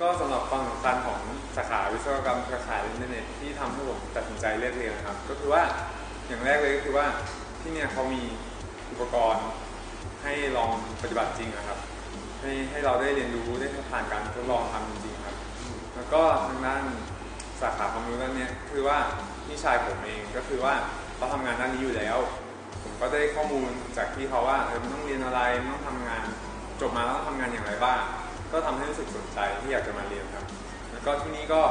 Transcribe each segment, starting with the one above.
ก็สำหรับความสำคัญของสาขาวิศวกรรมเครือข่าอินเทอร์เน็ตที่ทำให้ผมตัดสินใจเลือกเรียนนะครับ ก็คือว่าอย่างแรกเลยก็คือว่าที่เนี่ยเขามีอุปกรณ์ให้ลองปฏิบัติจริงนะครับ ให้ให้เราได้เรียนรู้ได้ผ่านการทดลองทำจริงๆครับ แล้วก็ทางด้านสาขาความรู้ด้านนี้คือว่าพี่ชายผมเองก็คือว่าเขาทำงานด้านนี้อยู่แล้ว ผมก็ได้ข้อมูลจากพี่เขาว่าเออมันต้องเรียนอะไรมันต้องทำงานจบมาแล้วต้องทำงานอย่างไรบ้าง ก็ทำให้รู้สึกสนใจที่อยากจะมาเรียนครับ แล้วก็ที่นี่ก็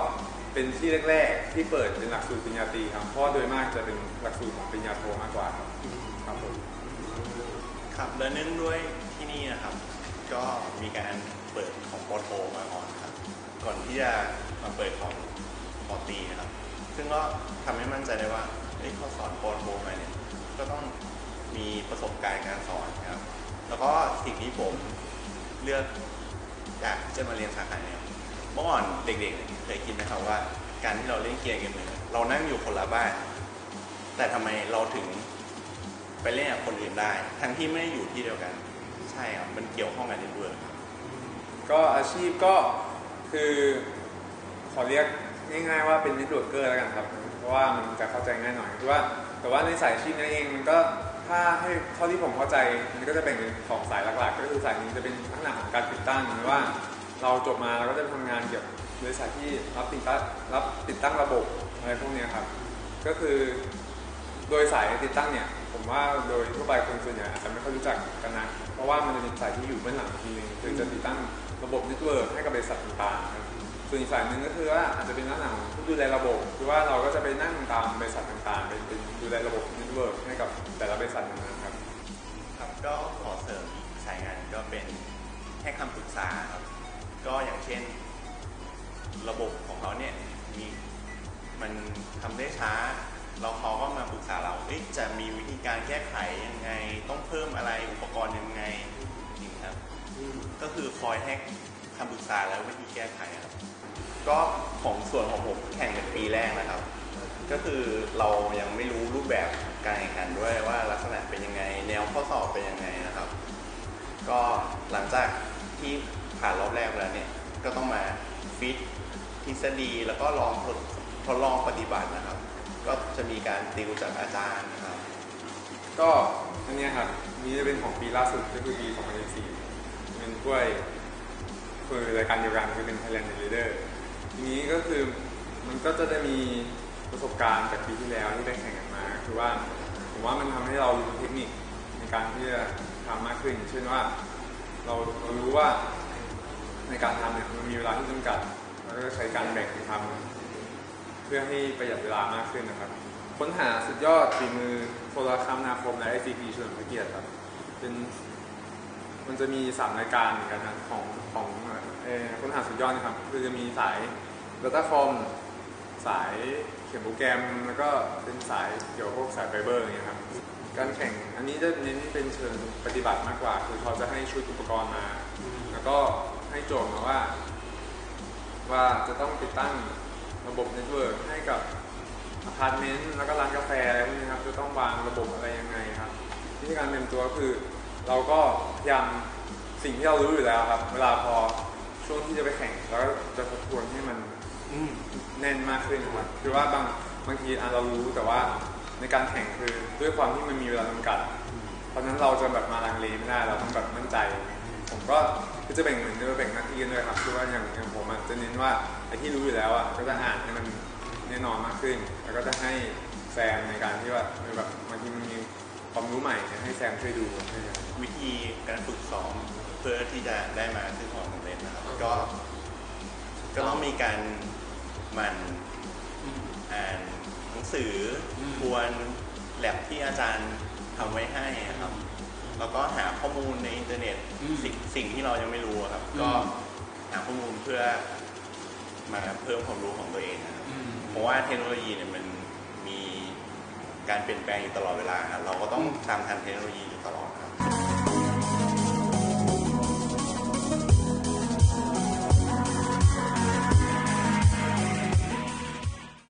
เป็นที่แรก ๆ ที่เปิดเป็นหลักสูตรปริญญาตรีครับ เพราะโดยมากจะเป็นหลักสูตรของปริญญาโทมากกว่าครับ ครับผมครับและเนื่องด้วยที่นี่นะครับ ก็มีการเปิดของปอโทมาก่อนครับ ก่อนที่จะมาเปิดของปอตรีนะครับ ซึ่งก็ทำให้มั่นใจได้ว่าเอ้ยเขาสอนปอโทมาเนี่ย ก็ต้องมีประสบการณ์การสอนครับ แล้วก็สิ่งที่ผมเลือก อยากที่จะมาเรียนสาขาเนี่ยเมื่อก่อนเด็กๆเนี่ยเคยคิดนะครับว่า การที่เราเล่นเกียร์เกมหนึ่งเรานั่งอยู่คนละบ้าน แต่ทำไมเราถึงไปเล่นกับคนอื่นได้ ทั้งที่ไม่ได้อยู่ที่เดียวกัน ใช่ครับมันเกี่ยวข้องกันด้วยครับก็อาชีพก็คือขอเรียกง่ายๆว่าเป็น n ิ t เวิร์กเกอร์แล้วกันครับ เพราะว่ามันจะเข้าใจง่ายหน่อยคือว่าแต่ว่าในสายอาชีพนี้เองมันก็ ถ้าให้เท่าที่ผมเข้าใจมันก็จะแบ่งเป็นสองสายหลักๆ ก็คือสายหนี้จะเป็นลักษณะของการติดตั้งหรือว่า เราจบมาเราก็จะไปทำงานเกี่ยวกับบริษัทที่รับติดตั้งรับติดตั้งระบบอะไรพวกนี้ครับ ก็คือโดยสายติดตั้งเนี่ยผมว่าโดยทั่วไปคนส่วนใหญ่อาจจะไม่ค่อยรู้จักกันนะ เพราะว่ามันจะเป็นสายที่อยู่เบื้องหลังทีนึงคือจะติดตั้งระบบเน็ตเวิร์กให้กับบริษัทต่างๆส่วนอีกสายหนึ่งก็คือว่าอาจจะเป็นลักษณะของ ดูแลระบบคือว่าเราก็จะไปนั่งตามบริษัทต่างๆ เป็นดูแลระบบเน็ตเวิร์กให้กับแต่ละบริษัทนั้นครับ ครับก็ขอเสริมสายงานก็เป็นให้คำปรึกษาครับ ก็อย่างเช่น ระบบของเขาเนี่ยมีมันทำได้ช้า เราเขาก็มาปรึกษาเราเจะมีวิธีการแก้ไขยังไง ต้องเพิ่มอะไรอุปกรณ์ยังไงนี่ครับ ก็คือคอยให้คำปรึกษาแล้ววิธีแก้ไขครับ ก็ของส่วนของผมแข่งเป็นปีแรกนะครับ ก็คือเรายังไม่รู้รูปแบบการแข่งขันด้วยว่าลักษณะเป็นยังไง แนวข้อสอบเป็นยังไงนะครับ ก็หลังจากที่ผ่านรอบแรกไปแล้วเนี่ยก็ต้องมาฟิตทฤษฎีแล้วก็ลองทดทดลองปฏิบัตินะครับ ก็จะมีการติวจากอาจารย์นะครับ ก็อันนี้ครับนี่จะเป็นของปีล่าสุดก็คือปี 2014เป็นถ้วยคือรายการเดียวกันคือเป็น Thailand Leader ทีนี้ก็คือมันก็จะได้มีประสบการณ์จากปีที่แล้วที่ได้แข่งกันมาคือว่าผมว่ามันทำให้เรารู้เทคนิคในการที่จะทำมากขึ้น เช่นว่าเราเรารู้ว่าในการทำเนี่ยมันมีเวลาที่จำกัดแล้วก็ใช้การแบ่งทำเพื่อให้ประหยัดเวลามากขึ้นนะครับ ค้นหาสุดยอดฝีมือโทรคมนาคมและ ICT เฉลิมพระเกียรติครับเป็นมันจะมีสามรายการเหมือนกันนะของของเออค้นหาสุดยอดนะครับ คือจะมีสาย Datacom สายเขียนโปรแกรม แล้วก็เป็นสายเกี่ยวกับพวกสายไฟเบอร์อย่างเงี้ยครับ การแข่งอันนี้จะเน้นเป็นเชิงปฏิบัติมากกว่า คือเขาจะให้ชุดอุปกรณ์มา แล้วก็ให้โจทย์มาว่า ว่าจะต้องติดตั้งระบบเน็ตเวิร์กให้กับอพาร์ตเมนต์แล้วก็ร้านกาแฟอะไรพวกนี้ครับ จะต้องวางระบบอะไรยังไงครับวิธีการเตรียมตัวคือเราก็พยายามสิ่งที่เรารู้อยู่แล้วครับ เวลาพอช่วงที่จะไปแข่งเราก็จะทบทวนให้มัน แน่นมากขึ้นครับคือว่าบางบางทีอะเรารู้แต่ว่าในการแข่งคือด้วยความที่มันมีเวลาจำกัด เพราะฉะนั้นเราจะแบบมาลังเลไม่ได้เราต้องแบบมั่นใจ ผมก็ก็จะแบ่งเหมือนเดิมแบ่งหน้าที่กันด้วยครับคือว่าอย่างอย่างผมอะจะเน้นว่าไอ้ที่รู้อยู่แล้วอะก็จะอ่านให้มันแน่นอนมากขึ้น แล้วก็จะให้แซมในการที่ว่าเออแบบบางทีมันมีความรู้ใหม่ให้แซมช่วยดูให้ วิธีการฝึกซ้อมเพื่อที่จะได้มาซึ่งความสำเร็จนะครับ ก็ ก็ต้องมีการหมันอ่านหนังสืออมทวนแลบที่อาจารย์ทำไว้ให้นะครับ แล้วก็หาข้อมูลในอินเทอร์เน็ตอืมสิ่งสิ่งที่เรายังไม่รู้อะครับ อืม ก็หาข้อมูลเพื่อมาเพิ่มความรู้ของตัวเองนะครับ อืม เพราะว่าเทคโนโลยีเนี่ยมันมีการเปลี่ยนแปลงอยู่ตลอดเวลาครับเราก็ต้องตามทันเทคโนโลยีอยู่ตลอดครับ